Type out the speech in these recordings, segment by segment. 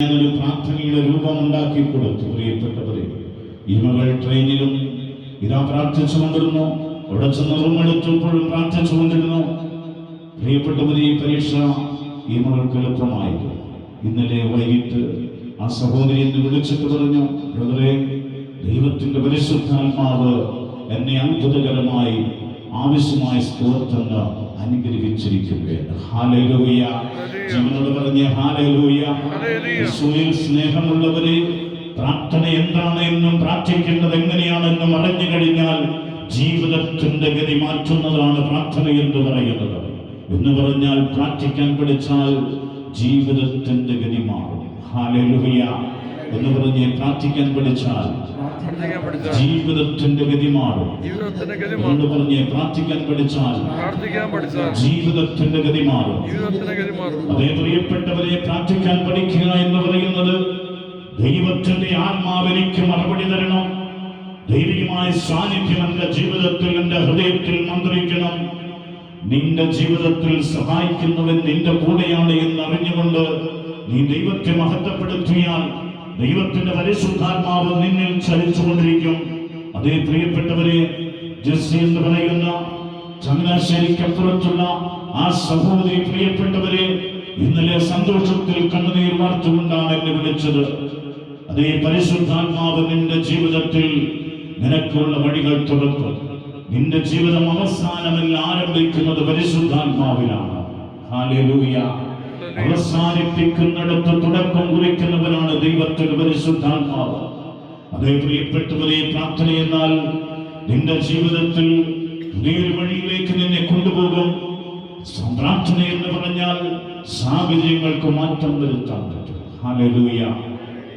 ഞാനൊരു പ്രാർത്ഥനയുടെ രൂപമുണ്ടാക്കി കൊടുത്തു. പ്രിയപ്പെട്ടവരെ ഇമകൾ ട്രെയിനിലും ഇതാ പ്രാർത്ഥിച്ചുകൊണ്ടിരുന്നു അവിടെ ചെന്ന് റൂമെടുത്തപ്പോഴും പ്രാർത്ഥിച്ചുകൊണ്ടിരുന്നു പ്രിയപ്പെട്ടവരെ ഈ പരീക്ഷ ഈ മകൾക്ക് എളുപ്പമായിരുന്നു. ഇന്നലെ വൈകിട്ട് ആ സഹോദരി എന്ന് വിളിച്ചിട്ട് പറഞ്ഞു ബ്രദറെ ദൈവത്തിന്റെ പരിശുദ്ധാത്മാവ് എന്നെ അത്ഭുതകരമായി ആവശ്യമായ സ്തോത്രങ്ങൾ അനുഗ്രഹിച്ചിരിക്കുകയാണ് ഹാലലൂയ ജീവനോട് പറഞ്ഞ ഹാലലൂയ യേശുവിൽ സ്നേഹമുള്ളവരെ പ്രാർത്ഥന എന്താണ് എന്നും പ്രാർത്ഥിക്കേണ്ടത് എങ്ങനെയാണെന്നും അറിഞ്ഞു കഴിഞ്ഞാൽ ജീവിതത്തിന്റെ ഗതി മാറ്റുന്നതാണ് പ്രാർത്ഥന എന്ന് പറയുന്നത്. എന്ന് പറഞ്ഞാൽ പ്രാർത്ഥിക്കാൻ പഠിച്ചാൽ ജീവിതത്തിന്റെ ഗതി മാറും. ഹാലലൂയ എന്ന് പറഞ്ഞ് പ്രാർത്ഥിക്കാൻ പഠിച്ചാൽ ജീവിതത്തിന്റെ ഗതി മാറും എന്ന് പറഞ്ഞ് പ്രാർത്ഥിക്കാൻ പഠിച്ചാൽ ജീവിതത്തിന്റെ ഗതി മാറും അതേ പ്രിയപ്പെട്ടവരെ പ്രാർത്ഥിക്കാൻ പഠിക്കുക എന്ന് പറയുന്നത് ദൈവത്തിന്റെ ആത്മാവെനിക്ക് മറുപടി തരണം. ദൈവികമായ സാന്നിധ്യം എന്റെ ജീവിതത്തിൽ എന്റെ ഹൃദയത്തിൽ മന്ത്രിക്കണം. നിന്റെ ജീവിതത്തിൽ സഹായിക്കുന്നവൻ നിന്റെ കൂടെയാണ് എന്ന് അറിഞ്ഞുകൊണ്ട് നീ ദൈവത്തെ മഹത്വപ്പെടുത്തിയാൽ ദൈവത്തിന്റെ പരിശുദ്ധാത്മാവ് നിന്നിൽ ചലിച്ചുകൊണ്ടിരിക്കും. അതേ പ്രിയപ്പെട്ടവരെ ജെസ്സി എന്ന് പറയുന്ന ചങ്ങനാശ്ശേരിക്കപ്പുറത്തുള്ള ആ സഹോദരി പ്രിയപ്പെട്ടവരെ ഇന്നലെ സന്തോഷത്തിൽ കണ്ണുനീർ വാർത്തുകൊണ്ടാണ് എന്നെ വിളിച്ചത്. അതേ പരിശുദ്ധാത്മാവ് നിന്റെ ജീവിതത്തിൽ നിനക്കുള്ള വഴികൾ തുറക്കും. നിന്റെ ജീവിതം അവസാനമല്ല ആരംഭിക്കുന്നത് പരിശുദ്ധാത്മാവിലാണ്. ഹാലേലൂയ. അവസാനിപ്പിക്കുന്നിടത്ത് തുടക്കം കുറിക്കുന്നവനാണ് ദൈവത്തിന്റെ പരിശുദ്ധാത്മാവ്. അതേ പ്രിയപ്പെട്ടവരെ പ്രാർത്ഥന എന്നാൽ നിന്റെ ജീവിതത്തിൽ പുതിയൊരു വഴിയിലേക്ക് നിന്നെ കൊണ്ടുപോകും. പ്രാർത്ഥന എന്ന് പറഞ്ഞാൽ സാഹചര്യങ്ങൾക്ക് മാറ്റം വരുത്താൻ പറ്റും. ഹാലലൂയ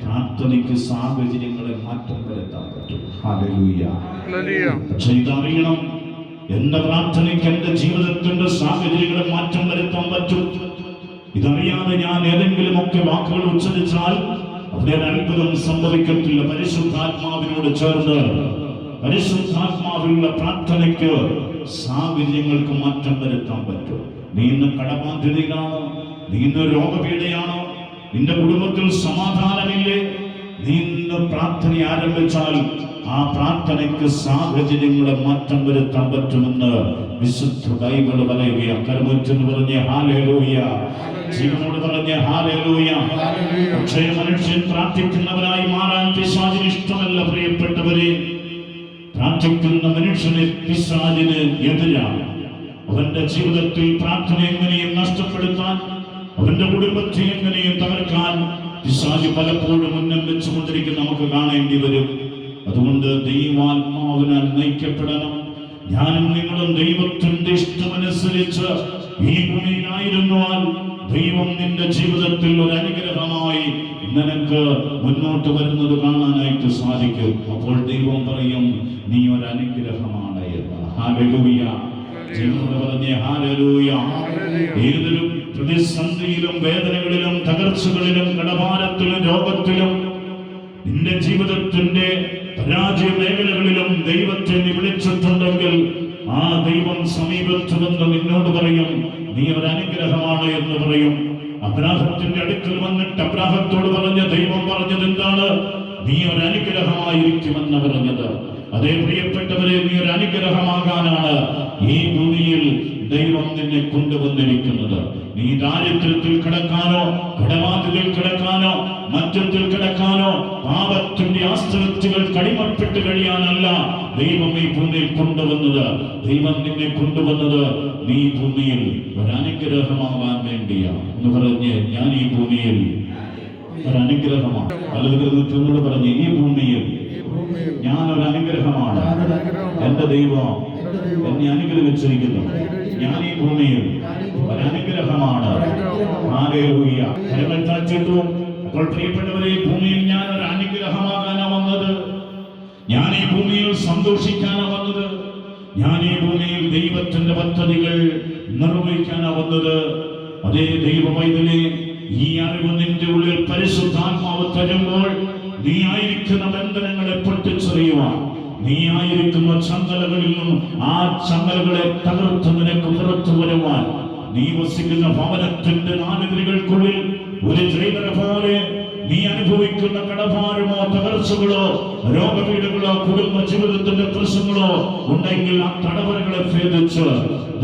പ്രാർത്ഥനയ്ക്ക് സാഹചര്യങ്ങളെ മാറ്റം വരുത്താൻ പറ്റും. ഹാലലൂയ. പക്ഷെ ഇതറിയണം എന്റെ പ്രാർത്ഥനയ്ക്ക് എന്റെ ജീവിതത്തിന്റെ സാഹചര്യങ്ങളെ മാറ്റം വരുത്താൻ പറ്റും. ഇതറിയാതെ ഞാൻ ഏതെങ്കിലും ഒക്കെ വാക്കുകൾ ഉച്ചരിച്ചാൽ അവിടെ അത്ഭുതം സംഭവിക്കത്തില്ല. പരിശുദ്ധാത്മാവിനോട് ചേർന്ന് പരിശുദ്ധാത്മാവിലുള്ള പ്രാർത്ഥനയ്ക്ക് സാഹചര്യങ്ങൾക്ക് മാറ്റം വരുത്താൻ പറ്റും. നീ ഇന്ന് കടബാധ്യതയിലാണോ? നീ ഇന്ന് രോഗപീഠയാണോ നിന്റെ കുടുംബത്തിൽ സമാധാനമില്ലേ? നീ ഇന്ന് പ്രാർത്ഥന ആരംഭിച്ചാൽ ആ പ്രാർത്ഥനയ്ക്ക് സാഹചര്യങ്ങളെ മാറ്റം വരുത്താൻ പറ്റുമെന്ന് വിശുദ്ധ ബൈബിൾ പറയുക കരമുറ്റെന്ന് പറഞ്ഞ ഹാലേലൂയ. ജീവനോട് പറഞ്ഞ ഹാലേലൂയ. പക്ഷേ മനുഷ്യൻ പ്രാർത്ഥിക്കുന്നവരായി മാറാൻ പിശാചിന് ഇഷ്ടമല്ല പ്രിയപ്പെട്ടവരെ. പ്രാർത്ഥിക്കുന്ന മനുഷ്യനെ പിശാചിന് എതിരാണ്. അവന്റെ ജീവിതത്തിൽ പ്രാർത്ഥന എങ്ങനെയും നഷ്ടപ്പെടുത്താൻ അവന്റെ കുടുംബത്തെ എങ്ങനെയും തകർക്കാൻ പിശാജ് പലപ്പോഴും മുന്നം വെച്ചുകൊണ്ടിരിക്കുന്ന നമുക്ക് കാണേണ്ടി വരും. അതുകൊണ്ട് ദൈവാത്മാവിനാൽ നയിക്കപ്പെടണം. ഞാനും നിങ്ങളും ദൈവത്തിന്റെ ഇഷ്ടമനുസരിച്ച് ഈ ഭൂമിയിലായിരുന്നാൽ ദൈവം നിന്റെ ജീവിതത്തിൽ ഒരു അനുഗ്രഹമായി നിനക്ക് മുന്നോട്ട് വരുന്നത് കാണാനായിട്ട് സാധിക്കും. അപ്പോൾ ദൈവം പറയും നീ ഒരു അനുഗ്രഹമാണ് എന്ന്. ഹാലലൂയ ജീവനോട് പറഞ്ഞേ ഹാലലൂയ ഏതൊരു പ്രതിസന്ധിയിലും വേദനകളിലും തകർച്ചകളിലും കടഭാരത്തിലും രോഗത്തിലും നിന്റെ ജീവിതത്തിന്റെ പരാജയ മേഖലകളിലും ദൈവത്തെ നീ വിളിച്ചിട്ടുണ്ടെങ്കിൽ ആ ദൈവം സമീപത്തു വന്ന് നിന്നോട് പറയും നീ ഒരു അനുഗ്രഹമാണ് എന്ന് പറയും. അബ്രാഹത്തിന്റെ അടുക്കൽ വന്നിട്ട് അബ്രാഹത്തോട് പറഞ്ഞ ദൈവം പറഞ്ഞത് എന്താണ്? നീ ഒരു അനുഗ്രഹമായിരിക്കുമെന്ന് പറഞ്ഞത്. അതേ പ്രിയപ്പെട്ടവരെ നീ ഒരു അനുഗ്രഹമാകാനാണ് ഈ ഭൂമിയിൽ ദൈവം നിന്നെ കൊണ്ടുവന്നിരിക്കുന്നത്. നീ ദാരിദ്ര്യത്തിൽ കിടക്കാനോ കടബാധ്യതയിൽ കിടക്കാനോ മറ്റത്തിൽ ആസ്ത്രത്തുകൾ കടിമപ്പെട്ട് കഴിയാനല്ല ദൈവം ഈ ഭൂമിയിൽ കൊണ്ടുവന്നത്. ദൈവം നിന്നെ കൊണ്ടുവന്നത് നീ ഭൂമിയിൽ ഒരനുഗ്രഹമാവാൻ വേണ്ടിയാണ് വേണ്ടിയാ. എന്ന് പറഞ്ഞ് ഞാൻ ഈ ഭൂമിയിൽ ഒരനുഗ്രഹമാണ്. പലതരത്തിനോട് പറഞ്ഞ് ഈ ഭൂമിയിൽ ഞാൻ ഒരു അനുഗ്രഹമാണ് എന്റെ ദൈവം എന്നെ അനുഗ്രഹിച്ചിരിക്കുന്നു. ഞാൻ ഈ ഭൂമിയിൽ ഒരനുഗ്രഹമാണ്. താഴ്ത്തിയിട്ടു. അപ്പോൾ പ്രിയപ്പെട്ടവരെ ഭൂമിയിൽ ഞാൻ ഒരു അനുഗ്രഹമാകാൻ ഭൂമിയിൽ സന്തോഷിക്കാനാ വന്നത്? ഞാൻ ഈ ഭൂമിയിൽ ദൈവത്തിന്റെ പദ്ധതികൾ നിർവഹിക്കാനാ വന്നത്. അതേ ദൈവ ഈ അറിവ് നിന്റെ ഉള്ളിൽ പരിശുദ്ധാത്മാവ് തരുമ്പോൾ നീ ആയിരിക്കുന്ന ബന്ധനങ്ങളെ പൊട്ടിച്ചെറിയുവാൻ നീ ആയിരിക്കുന്ന ചങ്ങലകളിൽ നിന്നും ആ ചങ്ങലകളെ തകർത്ത് നിനക്ക് പുറത്തു വരുവാൻ നീ വസിക്കുന്ന ഭവനത്തിന്റെ നാലുതിരികൾക്കുള്ളിൽ ഒരു ജൈവര പോലെ നീ അനുഭവിക്കുന്ന കടഭാരമോ തകർച്ചകളോ രോഗപീഠകളോ കുടുംബ ജീവിതത്തിന്റെ പ്രശ്നങ്ങളോ ഉണ്ടെങ്കിൽ ആ തടവറകളെ ഭേദിച്ച്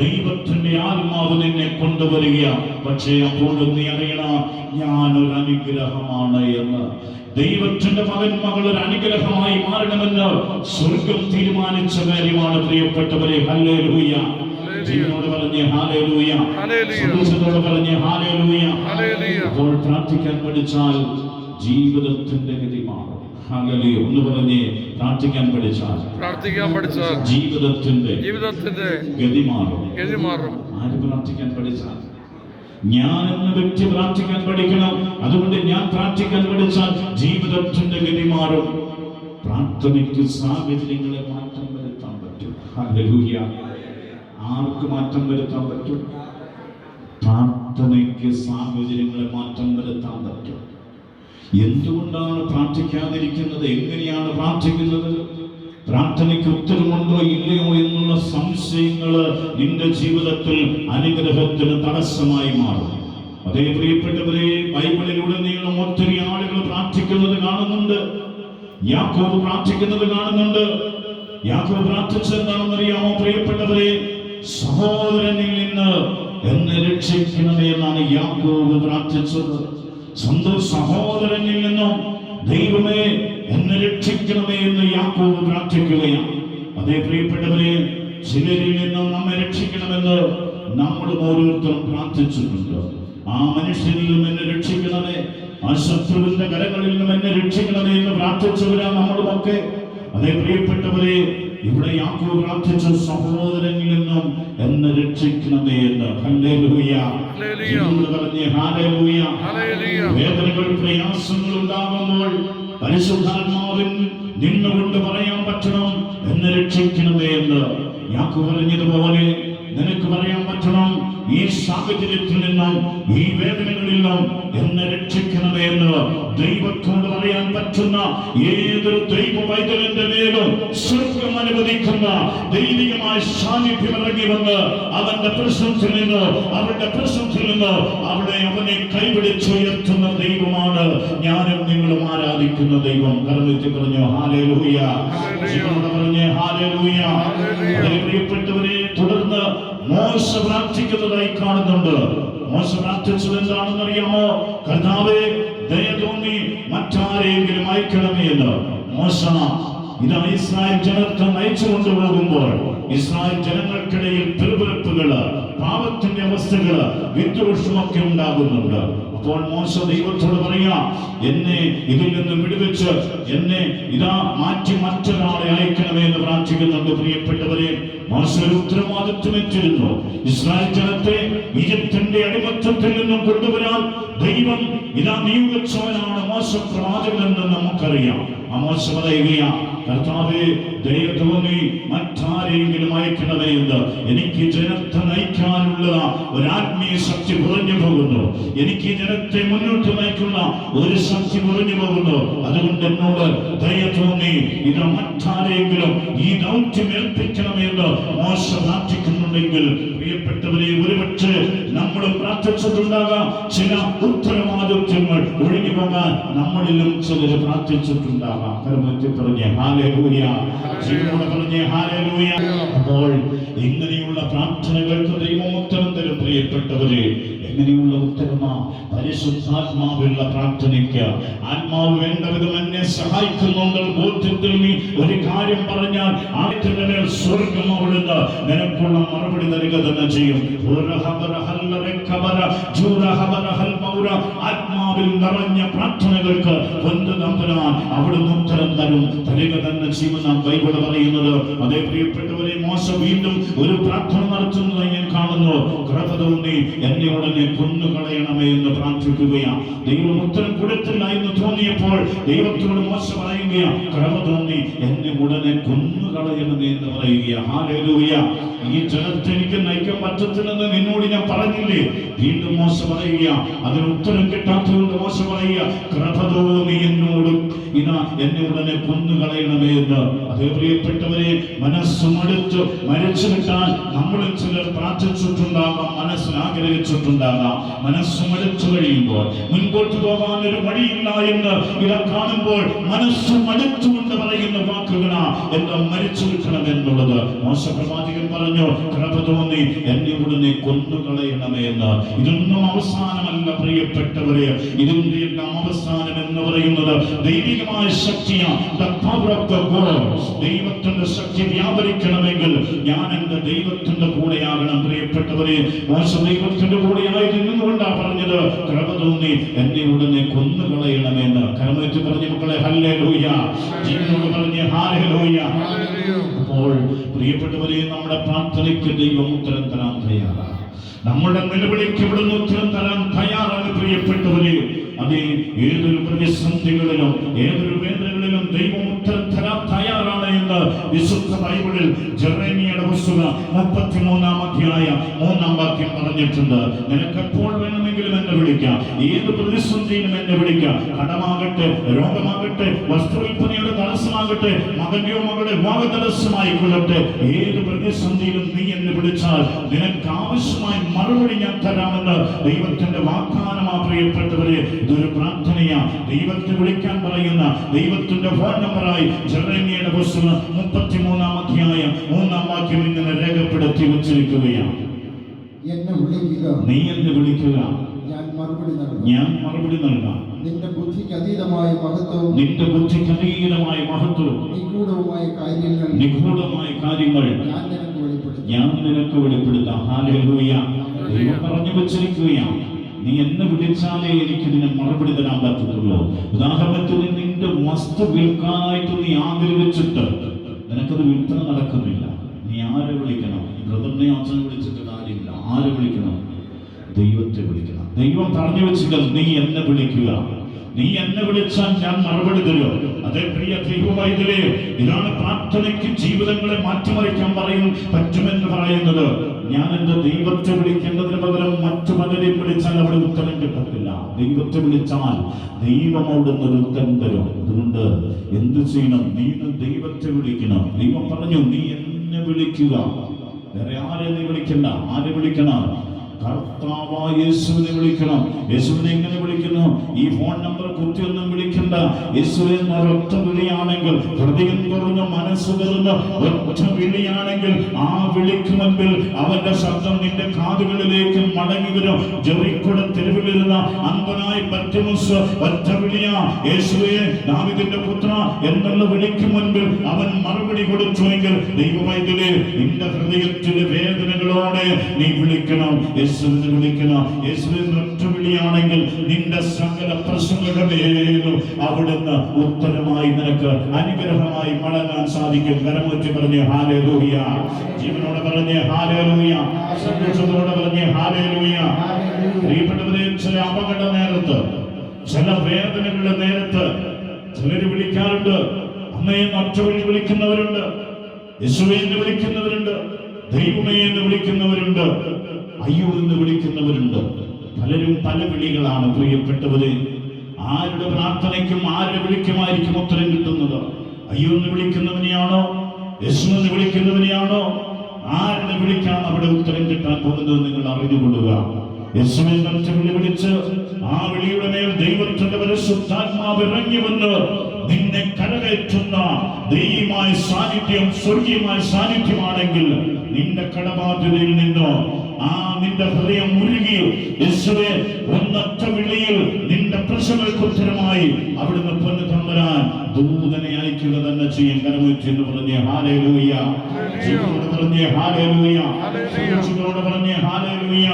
ദൈവത്തിന്റെ ആത്മാവ് നിന്നെ കൊണ്ടുവരിക. പക്ഷേ അപ്പോഴും നീ അറിയണം ഞാൻ ഒരു അനുഗ്രഹമാണ് എന്ന്. ദൈവത്തിന്റെ മകൻ മകൾ ഒരു അനുഗ്രഹമായി മാറണമെന്ന് സ്വർഗം തീരുമാനിച്ച കാര്യമാണ് പ്രിയപ്പെട്ടവരെ. ഹല്ലേലൂയ. ജീവനോട് പറഞ്ഞ് ഹാലേലൂയ ഹല്ലേലൂയ. സന്തോഷത്തോട് പറഞ്ഞ് ഹാലേലൂയ ഹല്ലേലൂയ. അപ്പോൾ പ്രാർത്ഥിക്കാൻ പഠിച്ചാൽ ജീവിതത്തിന്റെ ഗതി മാറും. ഒന്ന് പറഞ്ഞ് പ്രാർത്ഥിക്കാൻ പഠിച്ചാൽ പ്രാർത്ഥിക്കാൻ പഠിച്ചാൽ ജീവിതത്തിന്റെ ജീവിതത്തിന്റെ ഗതി മാറും. ഗതി മാറും. ആര് പ്രാർത്ഥിക്കാൻ പഠിച്ചാൽ? ഞാൻ എന്ന വ്യക്തി പ്രാർത്ഥിക്കാൻ പഠിക്കണം. അതുകൊണ്ട് ഞാൻ പ്രാർത്ഥിക്കാൻ പഠിച്ചാൽ ജീവിതത്തിന്റെ ഗതി മാറും. പ്രാർത്ഥനയ്ക്ക് സാഹചര്യങ്ങളെ മാറ്റം വരുത്താൻ പറ്റും. ആർക്ക് മാറ്റം വരുത്താൻ പറ്റും? പ്രാർത്ഥനയ്ക്ക് സാഹചര്യങ്ങളെ മാറ്റം വരുത്താൻ പറ്റും. എന്തുകൊണ്ടാണ് പ്രാർത്ഥിക്കാതിരിക്കുന്നത്? എങ്ങനെയാണ് പ്രാർത്ഥിക്കുന്നത്? പ്രാർത്ഥനയ്ക്ക് ഉത്തരമുണ്ടോ ഇല്ലയോ എന്നുള്ള സംശയങ്ങൾ നിന്റെ ജീവിതത്തിൽ അനുഗ്രഹത്തിന് തടസ്സമായി മാറും. അതേ പ്രിയപ്പെട്ടവരെ ബൈബിളിലുടനീളം ഒത്തിരി ആളുകൾ പ്രാർത്ഥിക്കുന്നത് കാണുന്നുണ്ട്. യാക്കോബ് പ്രാർത്ഥിക്കുന്നത് കാണുന്നുണ്ട്. യാക്കോബ് പ്രാർത്ഥിച്ചെന്താണെന്നറിയാമോ പ്രിയപ്പെട്ടവരെ? സഹോദരനിൽ നിന്ന് എന്നെ രക്ഷിക്കണമേ എന്നാണ് യാക്കോബ് പ്രാർത്ഥിച്ചത്. സ്വന്തം സഹോദരനിൽ നിന്നും ദൈവമേ എന്നെ രക്ഷിക്കണമേ എന്ന് യാക്കോബ് പ്രാർത്ഥിക്കുകയാണ്. അതേ പ്രിയപ്പെട്ടവരെ ചിലരിൽ നിന്നും നമ്മെ രക്ഷിക്കണമെന്ന് നമ്മൾ ഓരോരുത്തരും പ്രാർത്ഥിച്ചിട്ടുണ്ട്. ആ മനുഷ്യനിൽ നിന്നും എന്നെ രക്ഷിക്കണമേ ആ ശത്രുവിന്റെ കരങ്ങളിൽ നിന്നും എന്നെ രക്ഷിക്കണമേ എന്ന് പ്രാർത്ഥിച്ചവരാ നമ്മളുമൊക്കെ. അതേ പ്രിയപ്പെട്ടവരെ ഇവിടെ യാക്കോബ് പ്രാർത്ഥിച്ച സഹോദരങ്ങളിൽ നിന്നും എന്നെ രക്ഷിക്കണമേ എന്ന്. വേദനകൾ പ്രയാസങ്ങൾ ഉണ്ടാകുമ്പോൾ പരിശുദ്ധാത്മാവിൻ നിന്നുകൊണ്ട് പറയാൻ പറ്റണം. എന്നെ രക്ഷിക്കണമേ എന്ന്. ഞാക്ക് പറഞ്ഞതുപോലെ നിനക്ക് പറയാൻ പറ്റണം. ഈ സാഹചര്യത്തിൽ നിന്നും ഈ വേദനകളിൽ നിന്നും എന്നെ രക്ഷിക്കണമേ എന്ന് ദൈവത്തോട് പറയാൻ പറ്റുന്ന ഏതൊരു ദൈവ വൈദ്യന്റെ മേലും സ്വർഗം അനുവദിക്കുന്ന ദൈവികമായ സാന്നിധ്യം ഇറങ്ങി വന്ന് അവന്റെ പ്രശ്നത്തിൽ നിന്ന് അവരുടെ പ്രശ്നത്തിൽ നിന്ന് അവിടെ അവനെ കൈപിടിച്ചുയർത്തുന്ന ദൈവമാണ് ഞാനും നിങ്ങളും ആരാധിക്കുന്ന ദൈവം. കർമ്മത്തിൽ പറഞ്ഞു ഹാലേലൂയ. ജീവനോട് പറഞ്ഞേ ഹാലേലൂയ. അതേ പ്രിയപ്പെട്ടവരെ തുടർന്ന് മോശ പ്രാർത്ഥിക്കുന്നതായി കാണുന്നുണ്ട്. മോശ പ്രാർത്ഥിച്ചത് എന്താണെന്ന് അറിയാമോ? കർത്താവെ ദയ തോന്നി മറ്റാരെങ്കിലും അയക്കണമേ എന്ന്. മോശ. ഇതാ ഇസ്രായേൽ ജനത്തെ നയിച്ചു കൊണ്ടുപോകുമ്പോൾ ഇസ്രായേൽ ജനങ്ങൾക്കിടയിൽ പിറുപിറുപ്പുകൾ പാപത്തിന്റെ അവസ്ഥകൾ വിദ്വേഷമൊക്കെ ഉണ്ടാകുന്നുണ്ട്. അപ്പോൾ മോശ ദൈവത്തോട് പറയാ എന്നെ ഇതിൽ നിന്ന് വിടുവിച്ച് എന്നെ ഇതാ മാറ്റി മറ്റൊരാളെ അയക്കണമേ എന്ന് പ്രാർത്ഥിക്കുന്നുണ്ട് പ്രിയപ്പെട്ടവരെ. മോശ ഒരു ഉത്തരവാദിത്വം ഏറ്റിരുന്നു ഇസ്രായേൽ ജനത്തെ ഈജിപ്തിന്റെ അടിമത്തത്തിൽ നിന്നും കൊണ്ടുവരാൻ ദൈവം ഇതാ നിയോഗിച്ചവനാണ് മോശ പ്രവാചകൻ എന്ന് നമുക്കറിയാം. ആ മോശ പറയുകയാ മറ്റാരെങ്കിലും എനിക്ക് ജനത്തെ നയിക്കാനുള്ള ഒരു ആത്മീയ ശക്തി കുറഞ്ഞു പോകുന്നു. എനിക്ക് ജനത്തെ മുന്നോട്ട് നയിക്കുന്ന ഒരു ശക്തി കുറഞ്ഞു പോകുന്നു. അതുകൊണ്ട് എന്നോട് ദയ തോന്നി ഇത് മറ്റാരെങ്കിലും ഈ ദൗത്യം ഏൽപ്പിക്കണമെന്ന് മോശ പ്രാർത്ഥിക്കുന്നുണ്ടെങ്കിൽ പ്രിയപ്പെട്ടവരെ ഒരുപക്ഷെ നമ്മൾ പ്രാർത്ഥിച്ചിട്ടുണ്ടാകാം. ചില ഉത്തരവാദിത്വങ്ങൾ ഒഴിഞ്ഞു പോകാൻ നമ്മളിലും ചിലർ പ്രാർത്ഥിച്ചിട്ടുണ്ടാകാം. കർമ്മത്തിൽ പറഞ്ഞ് ഹാലേലൂയ. ജീവനോട് പറഞ്ഞ് ഹാലേലൂയ. അപ്പോൾ ഇങ്ങനെയുള്ള പ്രാർത്ഥനകൾക്ക് ദൈവം ഉത്തരം തരും പ്രിയപ്പെട്ടവരെ. എങ്ങനെയുള്ള ഉത്തരമ പരിശുദ്ധാത്മാവുള്ള പ്രാർത്ഥനയ്ക്ക് ആത്മാവ് വേണ്ട വിധം എന്നെ സഹായിക്കുന്നുണ്ട്. ബോധ്യത്തിൽ നീ ഒരു കാര്യം പറഞ്ഞാൽ ആദ്യത്തിന്റെ മേൽ സ്വർഗം അവിടുന്ന് നിനക്കുള്ള മറുപടി നൽകുക തന്നെ ചെയ്യും. ആത്മാവിൽ നിറഞ്ഞ പ്രാർത്ഥനകൾക്ക് കൊണ്ട് തമ്പുരാൻ അവിടുന്ന് ഉത്തരം തരും. തരിക തന്നെ ചെയ്യുമെന്നാണ് ബൈബിൾ പറയുന്നത്. അതേ പ്രിയപ്പെട്ടവരെ മോശ വീണ്ടും ഒരു പ്രാർത്ഥന നടത്തുന്നതായി ഞാൻ കാണുന്നു. കൃപ തോന്നി എന്നെ ഉടനെ കൊന്നുകളയണമേ എന്ന് പ്രാർത്ഥിക്കുകയാണ്. ദൈവം ഉത്തരം കൊടുത്തില്ല എന്ന് തോന്നിയപ്പോൾ ദൈവത്തോട് മോശ തോന്നി എന്നെ ഉടനെ കൊന്നുകളയണമേ എന്ന് പറയുകയാണ് ഹാലേലൂയ ഈ ജനത്തെ എനിക്ക് നയിക്കാൻ പറ്റത്തില്ലെന്ന് നിന്നോട് ഞാൻ പറഞ്ഞില്ലേ? വീണ്ടും മോശ പറയുക അതിന് ഉത്തരം കിട്ടാത്തതുകൊണ്ട് മോശ പറയുക കൃപ തോന്നി എന്നോട് ഇതാ എന്നെ ഉടനെ കൊന്നുകളയണമേ എന്ന്. അതേ പ്രിയപ്പെട്ടവരെ മനസ്സുമടുത്ത് മരിച്ചു കിട്ടാൻ നമ്മളിൽ ചിലർ പ്രാർത്ഥിച്ചിട്ടുണ്ടാകാം മനസ്സിൽ ആഗ്രഹിച്ചിട്ടുണ്ടാകാം. മനസ്സുമടുത്തു കഴിയുമ്പോൾ മുൻപോട്ട് പോകാൻ ഒരു വഴിയില്ല എന്ന് ഇതാ കാണുമ്പോൾ മനസ്സുമടുത്തുകൊണ്ട് പറയുന്ന വാക്കുകളാ എല്ലാം മരിച്ചു കിട്ടണം എന്നുള്ളത്. മോശപ്രവാചകൻ പറഞ്ഞു കൃപ തോന്നി എന്നെ ഉടനെ കൊന്നുകളയണമേ എന്ന്. ഇതൊന്നും അവസാനമല്ല പ്രിയപ്പെട്ടവരെ. ഇതിന്റെ എല്ലാം അവസാനം എന്ന് പറയുന്നത് ദൈവികമായ ശക്തിയാണ്. ദൈവത്തിന്റെ ശക്തി വ്യാപരിക്കണമെങ്കിൽ ഞാൻ എന്റെ ദൈവത്തിന്റെ കൂടെയാകണം പ്രിയപ്പെട്ടവരെ. മോശ ദൈവത്തിന്റെ കൂടെയായി ആയിരുന്നുകൊണ്ടാ പറഞ്ഞത് കൃപ തോന്നി എന്നെ ഉടനെ കൊന്നുകളയണമെന്ന് കരമേറ്റ് പറഞ്ഞ മക്കളെ ഹല്ലേ ലൂയ ജീവനോട് പറഞ്ഞ് ഹാലേ ലൂയ അപ്പോൾ പ്രിയപ്പെട്ടവരെ നമ്മുടെ പ്രാർത്ഥനയ്ക്ക് ദൈവം ഉത്തരം തരാൻ തയ്യാറാണ്. നമ്മുടെ നിലവിളിക്ക് ഇവിടുന്ന് ഉത്തരം തരാൻ തയ്യാറാണ് പ്രിയപ്പെട്ടവരെ. അത് ഏതൊരു പ്രതിസന്ധികളിലും ഏതൊരു വേദനകളിലും ദൈവം ഉത്തരം തരാൻ തയ്യാറാണ് എന്ന് വിശുദ്ധ ബൈബിളിൽ ജെറേമിയുടെ പുസ്തകം മുപ്പത്തിമൂന്നാം അധ്യായ മൂന്നാം വാക്യം പറഞ്ഞിട്ടുണ്ട്. നിനക്ക് എപ്പോൾ വേണമെങ്കിലും എന്നെ വിളിക്കാം. ഏത് പ്രതിസന്ധിയിലും എന്നെ വിളിക്കാം. കടമാകട്ടെ രോഗമാകട്ടെ വസ്ത്രവിൽപ്പനയുടെ തടസ്സമാകട്ടെ മകന്റെയോ മകളുടെ വിവാഹ തടസ്സമായി കൊള്ളട്ടെ ഏത് പ്രതിസന്ധിയിലും നീ വിളിച്ചാൽ നിനക്ക് ആവശ്യമായി മറുപടി ഞാൻ തരാമെന്ന് ദൈവത്തിന്റെ വാഗ്ദാനമാ പ്രിയപ്പെട്ടവരെ ഇതൊരു പ്രാർത്ഥനയാ. ദൈവത്തെ വിളിക്കാൻ പറയുന്ന ദൈവത്തിന്റെ ഫോൺ നമ്പറായി ജെറേമിയുടെ പുസ്തകം മുപ്പത്തിമൂന്നാം അധ്യായം മൂന്നാം വാക്യം ഇങ്ങനെ രേഖപ്പെടുത്തി വച്ചിരിക്കുകയാണ്. എന്നെ വിളിക്കുക. നീ എന്നെ വിളിക്കുക. ഞാൻ മറുപടി നൽകാം. ഞാൻ മറുപടി നൽകാം. നിന്റെ ബുദ്ധിക്ക് അതീതമായ മഹത്വവും നിന്റെ ബുദ്ധിക്ക് അതീതമായ മഹത്വവും നിഗൂഢവുമായ കാര്യങ്ങൾ. നിഗൂഢമായ കാര്യങ്ങൾ. ഞാൻ നിനക്ക് ഞാൻ നിനക്ക് വെളിപ്പെടുത്താം. ഹാലേലൂയ ദൈവം പറഞ്ഞു വെച്ചിരിക്കുകയാണ് നീ എന്നെ വിളിച്ചാലേ എനിക്ക് നിന്നെ മറുപടി തരാൻ പറ്റത്തുള്ളൂ. ഉദാഹരണത്തിന് നിന്റെ വസ്തു വിൽക്കാനായിട്ട് നീ ആഗ്രഹിച്ചിട്ട് നിനക്കത് വിൽപ്പന നടക്കുന്നില്ല. നീ ആരെ വിളിക്കണം? ബ്രദറിനെ അച്ഛനെ വിളിച്ചിട്ട് കാര്യമില്ല. ആരെ വിളിക്കണം? ദൈവത്തെ വിളിക്കണം. ദൈവം പറഞ്ഞു വെച്ചിട്ട് നീ എന്നെ വിളിക്കുക. നീ എന്നെ വിളിച്ചാൽ ഞാൻ മറുപടി തരും. അതേ പ്രിയ ദൈവവൈദ്യരെ ഇതാണ് പ്രാർത്ഥനയ്ക്ക് ജീവിതങ്ങളെ മാറ്റിമറിക്കാൻ പറയും പറ്റുമെന്ന് പറയുന്നത്. ഞാൻ എന്റെ ദൈവത്തെ വിളിക്കേണ്ടതിന് പകരം മറ്റു പലരെയും വിളിച്ചാൽ അവിടെ ഉത്തരം കിട്ടത്തില്ല. ദൈവത്തെ വിളിച്ചാൽ ദൈവമോട് ഒരു ഉത്തരം തരും. അതുകൊണ്ട് എന്ത് ചെയ്യണം? നീ ദൈവത്തെ വിളിക്കണം. ദൈവം പറഞ്ഞു നീ എന്നെ വിളിക്കുക. വേറെ ആരെ നീ വിളിക്കണ്ട. ആരെ വിളിക്കണം? കർത്താവായ യേശുവിനെ വിളിക്കണം. യേശുവിനെ എങ്ങനെ വിളിക്കുന്നു? ഈ ഫോൺ നമ്പർ കുത്തിയൊന്നും വിളിക്കണ്ട. യേശുവിനെ ഒരൊറ്റ വിളിയാണെങ്കിൽ ഹൃദയം തുറന്ന് മനസ്സ് തുറന്ന് ഒറ്റ വിളിയാണെങ്കിൽ ആ വിളിക്ക് അവന്റെ ശബ്ദം നിന്റെ കാതുകളിലേക്ക് മടങ്ങി വരും. ജെറിക്കുട തെരുവിലിരുന്ന അന്തനായി പറ്റുമുസ് ഒറ്റ വിളിയാ. യേശുവെ ദാവിദിന്റെ പുത്ര എന്നുള്ള വിളിക്ക് മുൻപിൽ അവൻ മറുപടി കൊടുത്തുവെങ്കിൽ ദൈവവൈദ്യരെ നിന്റെ ഹൃദയത്തിലെ വേദനകളോടെ നീ വിളിക്കണം. യേശുവിനെ വിളിക്കണം യേശുവിന് ഒറ്റ വിളിയാണെങ്കിൽ നിന്റെ സകല പ്രശ്നങ്ങളുടെ മേലും അവിടുന്ന് ഉത്തരമായി നിനക്ക് അനുഗ്രഹമായി മടങ്ങാൻ സാധിക്കും. കരമൂറ്റി പറഞ്ഞ് ഹാലേലൂയ ജീവനോട് പറഞ്ഞ് ഹാലേലൂയ സന്തോഷത്തോടെ പറഞ്ഞ് ഹാലേലൂയ പ്രിയപ്പെട്ടവരെ ചില അപകട നേരത്ത് ചില വേദനകളുടെ നേരത്ത് ചിലര് വിളിക്കാറുണ്ട്. അമ്മയെ വിളി വിളിക്കുന്നവരുണ്ട്. യേശുവെ എന്ന് വിളിക്കുന്നവരുണ്ട്. ദൈവമേ എന്ന് വിളിക്കുന്നവരുണ്ട്. അയ്യോ എന്ന് വിളിക്കുന്നവരുണ്ട്. പലരും പല വിളികളാണ് പ്രിയപ്പെട്ടവര്. ആരുടെ പ്രാർത്ഥനയ്ക്കും ആരുടെ വിളിക്കുമായിരിക്കും ഉത്തരം കിട്ടുന്നത്? അയ്യോ എന്ന് വിളിക്കുന്നവനെയാണോ? യേശു എന്ന് വിളിക്കുന്നവനെയാണോ? ആരുടെ വിളിക്കാണ് അവിടെ ഉത്തരം കിട്ടാൻ പോകുന്നത് നിങ്ങൾ അറിഞ്ഞുകൊള്ളുക. വിളിച്ച് ആ വിളിയുടെ മേൽ ദൈവത്തിന്റെ പരിശുദ്ധാത്മാവ് ഇറങ്ങി വന്ന് നിന്നെ കരകയറ്റുന്ന ദൈവമായ സാന്നിധ്യം സ്വർഗീയമായ സാന്നിധ്യമാണെങ്കിൽ നിന്റെ കടബാധ്യതയിൽ നിന്നോ ആ നിന്റെ ഹൃദയം മുരുകി യേശുവെ ഒന്നൊറ്റ വിളിയിൽ നിന്റെ പ്രശ്നങ്ങൾക്ക് ഉത്തരമായി അവിടുന്ന് പൊന്നു തമ്പരാൻ ദൂതനെ അയക്കുക തന്നെ ചെയ്യും. കരമുറ്റി എന്ന് പറഞ്ഞ് ഹാലേലൂയ ജീവനോട് പറഞ്ഞ് ഹാലേലൂയ. പറഞ്ഞ് ഹാലേലൂയ